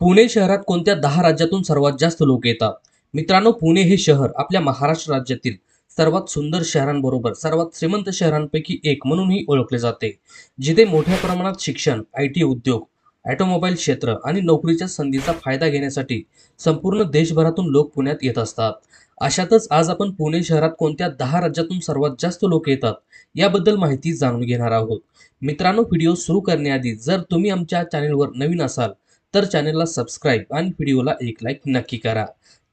पुणे शहरात कोणत्या दहा राज्यातून सर्वात जास्त लोक येतात? मित्रांनो पुणे हे शहर आपल्या महाराष्ट्र राज्यातील सर्वात सुंदर शहरांबरोबर सर्वात श्रीमंत शहरांपैकी एक म्हणूनही ओळखले जाते. जिथे मोठ्या प्रमाणात शिक्षण आय टी उद्योग ऑटोमोबाईल क्षेत्र आणि नोकरीच्या संधीचा फायदा घेण्यासाठी संपूर्ण देशभरातून लोक पुण्यात येत असतात. अशातच आज आपण पुणे शहरात कोणत्या दहा राज्यातून सर्वात जास्त लोक येतात याबद्दल माहिती जाणून घेणार आहोत. मित्रांनो व्हिडिओ सुरू करण्याआधी जर तुम्ही आमच्या चॅनेलवर नवीन असाल तर चॅनलला सबस्क्राईब आणि व्हिडिओला एक लाईक नक्की करा.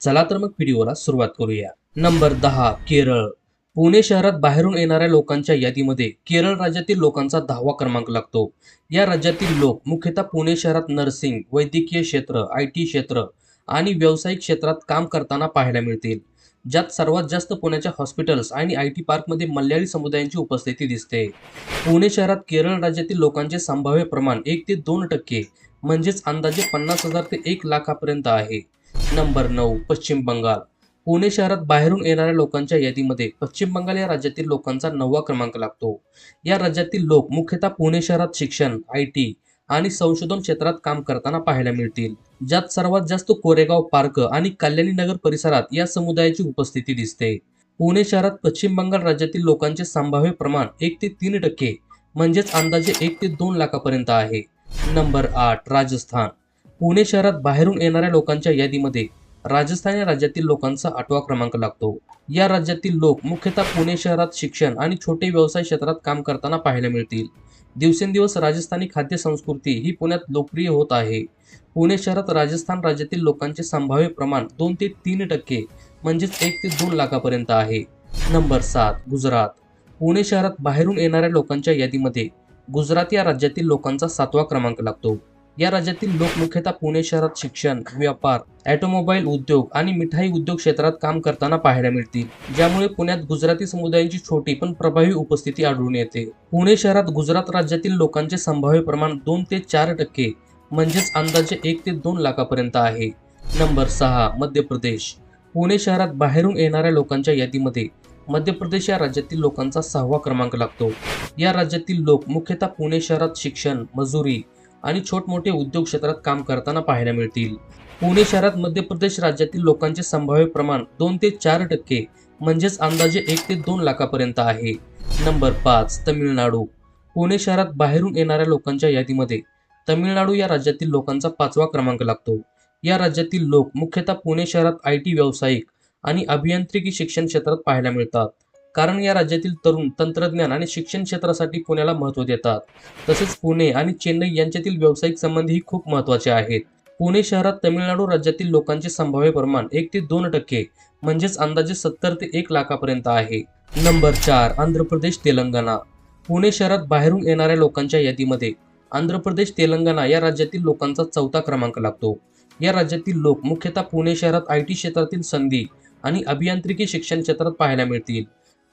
चला तर मग व्हिडिओला सुरुवात करूया. नंबर दहा केरळ. पुणे शहरात बाहेरून येणाऱ्या लोकांच्या यादीमध्ये केरळ राज्यातील लोकांचा दहावा क्रमांक लागतो. या राज्यातील लोक मुख्यतः पुणे शहरात नर्सिंग वैद्यकीय क्षेत्र आय टी क्षेत्र आणि व्यावसायिक क्षेत्रात काम करताना पाहायला मिळतील. ज्यात सर्वात जास्त पुण्याच्या हॉस्पिटल्स आणि आय टी पार्कमध्ये मल्याळी समुदायांची उपस्थिती दिसते. पुणे शहरात केरळ राज्यातील लोकांचे संभाव्य प्रमाण एक ते दोन टक्के म्हणजेच अंदाजे पन्नास हजार ते एक लाखापर्यंत आहे. नंबर नऊ पश्चिम बंगाल. पुणे शहरात बाहेरून येणाऱ्या लोकांच्या यादीमध्ये पश्चिम बंगाल या राज्यातील लोकांचा नववा क्रमांक लागतो. या राज्यातील लोक मुख्यतः पुणे शहरात शिक्षण आय टी आणि संशोधन क्षेत्रात काम करताना पाहायला मिळतील. ज्यात सर्वात जास्त कोरेगाव पार्क आणि कल्याणी नगर परिसरात या समुदायाची उपस्थिती दिसते. पुणे शहरात पश्चिम बंगाल राज्यातील लोकांचे संभाव्य प्रमाण एक ते तीन टक्के म्हणजेच अंदाजे एक ते दोन लाखापर्यंत आहे. नंबर आठ राजस्थान. पुणे शहरात बाहेरून येणाऱ्या लोकांच्या यादीमध्ये राजस्थान या राज्यातील लोकांचा आठवा क्रमांक लागतो. या राज्यातील लोक मुख्यतः पुणे शहरात शिक्षण आणि छोटे व्यवसाय क्षेत्रात काम करताना पाहायला मिळतील. दिवसेंदिवस राजस्थानी खाद्य संस्कृती ही पुण्यात लोकप्रिय होत आहे. पुणे शहरात राजस्थान राज्यातील लोकांचे संभाव्य प्रमाण दोन ते तीन टक्के म्हणजेच एक ते दोन लाखापर्यंत आहे. नंबर सात गुजरात. पुणे शहरात बाहेरून येणाऱ्या लोकांच्या यादीमध्ये गुजरात या राज्यातील लोकांचा सातवा क्रमांक लागतो. या राज्यातील लोक मुख्यतः पुणे शहरात शिक्षण व्यापार ऑटोमोबाईल उद्योग आणि मिठाई उद्योग क्षेत्रात काम करताना पाहायला मिळतील. ज्यामुळे पुण्यात गुजराती समुदायाची छोटी पण प्रभावी उपस्थिती आढळून येते. पुणे शहरात गुजरात राज्यातील लोकांचे संभाव्य प्रमाण दोन ते चार टक्के म्हणजेच अंदाजे एक ते दोन लाखापर्यंत आहे. नंबर सहा मध्य प्रदेश. पुणे शहरात बाहेरून येणाऱ्या लोकांच्या यादीमध्ये मध्य प्रदेश या राज्यातील लोकांचा सहावा क्रमांक लागतो. या राज्यातील लोक मुख्यतः पुणे शहरात शिक्षण मजुरी आणि छोटमोठे उद्योग क्षेत्रात काम करताना पाहायला मिळतील. पुणे शहरात मध्य प्रदेश राज्यातील लोकांचे संभाव्य प्रमाण दोन ते चार टक्के म्हणजेच अंदाजे एक ते दोन लाखापर्यंत आहे. नंबर पाच तमिळनाडू. पुणे शहरात बाहेरून येणाऱ्या लोकांच्या यादीमध्ये तमिळनाडू या राज्यातील लोकांचा पाचवा क्रमांक लागतो. या राज्यातील लोक मुख्यतः पुणे शहरात आय टी व्यावसायिक आणि अभियांत्रिकी शिक्षण क्षेत्रात पाहायला मिळतात. कारण या राज्यातील तरुण तंत्रज्ञान आणि शिक्षण क्षेत्रासाठी पुण्याला महत्त्व देतात. तसेच पुणे आणि चेन्नई यांच्यातील व्यावसायिक संबंधही खूप महत्त्वाचे आहेत. पुणे शहरात तमिळनाडू राज्यातील लोकांचे संभाव्य प्रमाण एक ते दोन टक्के म्हणजेच अंदाजे सत्तर ते एक लाखापर्यंत आहे. नंबर चार आंध्र प्रदेश तेलंगणा. पुणे शहरात बाहेरून येणाऱ्या लोकांच्या यादीमध्ये आंध्र प्रदेश तेलंगणा या राज्यातील लोकांचा चौथा क्रमांक लागतो. या राज्यातील लोक मुख्यतः पुणे शहरात आय टी क्षेत्रातील संधी आणि अभियांत्रिकी शिक्षण क्षेत्रात पाहायला मिळतील.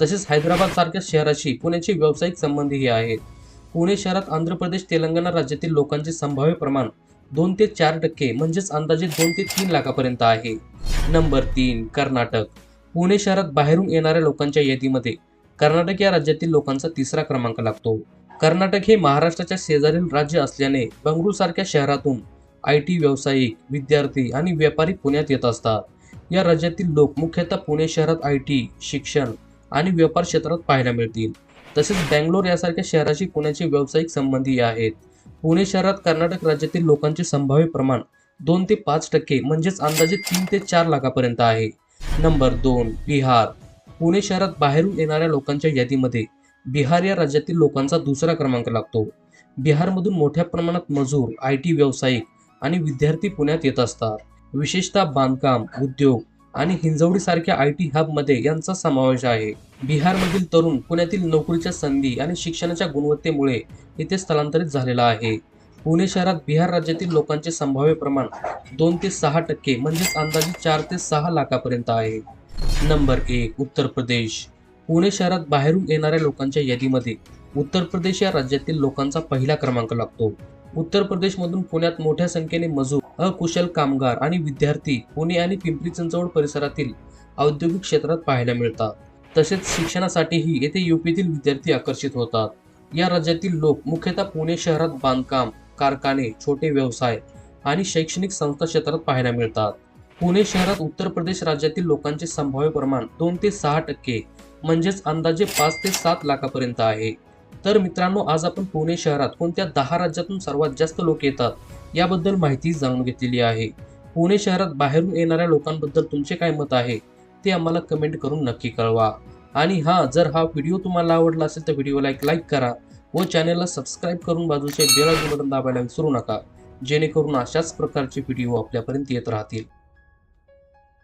तसेच हैदराबाद सारख्या शहराशी पुण्याचे व्यावसायिक संबंधही आहेत. पुणे शहरात आंध्र प्रदेश तेलंगणा राज्यातील लोकांचे संभाव्य प्रमाण दोन ते चार टक्के म्हणजेच अंदाजे दोन ते तीन लाखापर्यंत आहे. नंबर तीन कर्नाटक. पुणे शहरात बाहेरून येणाऱ्या लोकांच्या यादीमध्ये कर्नाटक या राज्यातील लोकांचा तिसरा क्रमांक लागतो. कर्नाटक हे महाराष्ट्राच्या शेजारील राज्य असल्याने बंगळूर सारख्या शहरातून आय टी व्यावसायिक विद्यार्थी आणि व्यापारी पुण्यात येत असतात. या राज्यातील लोक मुख्यतः पुणे शहरात आय टी शिक्षण आणि व्यापार क्षेत्रात पाहायला मिळतील. तसेच बँगलोर यासारख्या शहराशी पुण्याचे व्यावसायिक संबंधी आहेत. पुणे शहरात कर्नाटक राज्यातील लोकांचे संभाव्य प्रमाण दोन ते पाच टक्के म्हणजेच अंदाजे तीन ते चार लाखापर्यंत आहे. नंबर दोन बिहार. पुणे शहरात बाहेरून येणाऱ्या लोकांच्या यादीमध्ये बिहार या राज्यातील लोकांचा दुसरा क्रमांक लागतो. बिहारमधून मोठ्या प्रमाणात मजूर आय टी व्यावसायिक आणि विद्यार्थी पुण्यात येत असतात. विशेषतः बांधकाम उद्योग आणि हिंजवडीसारख्या आय टी हबमध्ये यांचा समावेश आहे. बिहारमधील तरुण पुण्यातील नोकरीच्या संधी आणि शिक्षणाच्या गुणवत्तेमुळे इथे स्थलांतरित झालेला आहे. पुणे शहरात बिहार राज्यातील लोकांचे संभाव्य प्रमाण दोन ते सहा टक्के म्हणजेच अंदाजे चार ते सहा लाखापर्यंत आहे. नंबर एक उत्तर प्रदेश. पुणे शहरात बाहेरून येणाऱ्या लोकांच्या यादीमध्ये उत्तर प्रदेश या राज्यातील लोकांचा पहिला क्रमांक लागतो. उत्तर प्रदेशमधून पुण्यात मोठ्या संख्येने मजूर अकुशल कामगार आणि विद्यार्थी पुणे आणि पिंपरी चिंचवड परिसरातील औद्योगिक क्षेत्रात पाहायला मिळतात. तसेच शिक्षणासाठीही येथे युपीतील विद्यार्थी आकर्षित होतात. या राज्यातील लोक मुख्यतः पुणे शहरात बांधकाम कारखाने छोटे व्यवसाय आणि शैक्षणिक संस्था क्षेत्रात पाहायला मिळतात. पुणे शहरात उत्तर प्रदेश राज्यातील लोकांचे संभाव्य प्रमाण दोन ते सहा टक्के म्हणजेच अंदाजे पाच ते सात लाखापर्यंत आहे. तर मित्रांनो आज आपण पुणे शहरात कोणत्या दहा राज्यातून सर्वात जास्त लोक येतात याबद्दल माहिती जाणून घेतलेली आहे. पुणे शहरात बाहेरून येणाऱ्या लोकांबद्दल तुमचे काय मत आहे ते आम्हाला कमेंट करून नक्की कळवा. आणि हा जर हा व्हिडिओ तुम्हाला आवडला असेल तर व्हिडिओला एक लाईक करा व चॅनलला सबस्क्राईब करून बाजूचे बेलाचे बटन दाबायला विसरू नका जेणेकरून अशाच प्रकारचे व्हिडिओ आपल्यापर्यंत येत राहतील.